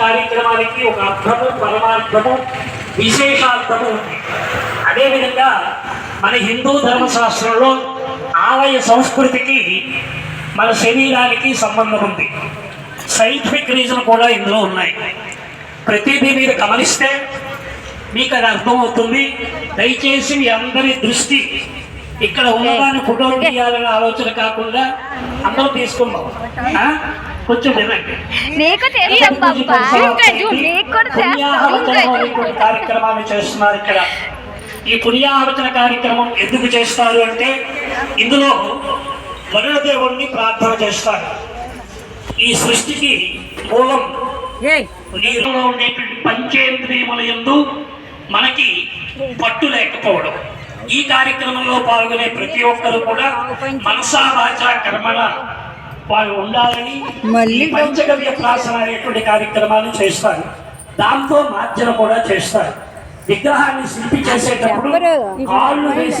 కార్యక్రమానికి ఒక అర్థము పరమార్థము విశేషార్థము. ఉంది అదేవిధంగా మన హిందూ ధర్మశాస్త్రంలో ఆలయ సంస్కృతికి మన శరీరానికి సంబంధం ఉంది. సైంటిఫిక్ రీజన్ కూడా ఇందులో ఉన్నాయి. ప్రతిదీ మీరు గమనిస్తే మీకు అది అర్థమవుతుంది. దయచేసి మీ అందరి దృష్టి ఇక్కడ ఉన్నదాన్ని ఫోటో తీయాలనే ఆలోచన కాకుండా అందరూ తీసుకుందాం. ఆ? కొంచెం వినండి. కార్యక్రమాన్ని చేస్తున్నారు ఇక్కడ. ఈ పుణ్యాహవచన కార్యక్రమం ఎందుకు చేస్తారు అంటే ఇందులో వరుణ దేవుణ్ణి ప్రార్థన చేస్తారు. ఈ సృష్టికి మూలం నీరులో ఉండేటువంటి పంచేంద్రియముల యందు మనకి పట్టు లేకపోవడం. ఈ కార్యక్రమంలో పాల్గొనే ప్రతి ఒక్కరు కూడా మనసా వాచ కర్మణ వారు ఉండాలని మళ్ళీ ఈ పంచగవ్య ప్రాసన అనేటువంటి కార్యక్రమాలు చేస్తారు. దాంతో మార్జన కూడా చేస్తారు. విగ్రహాన్ని శిల్పి చేసేటప్పుడు కాళ్ళు వేసి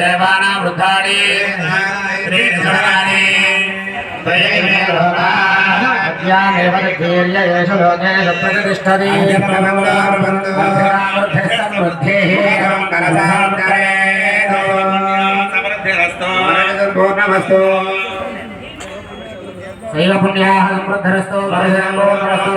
దేవానా వృద్ధాని ప్రతిష్టది పూర్ణమస్తు శైలపుణ్యాः సమృద్ధరస్తు పరిశంభోధరస్తు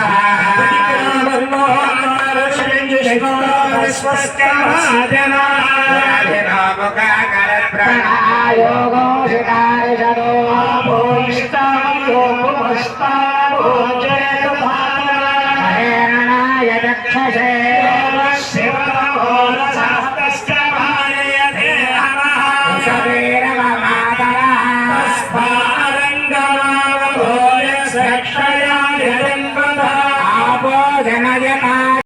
యత్వాగా సత్యముతయన్న విద్మా యోగో శికారి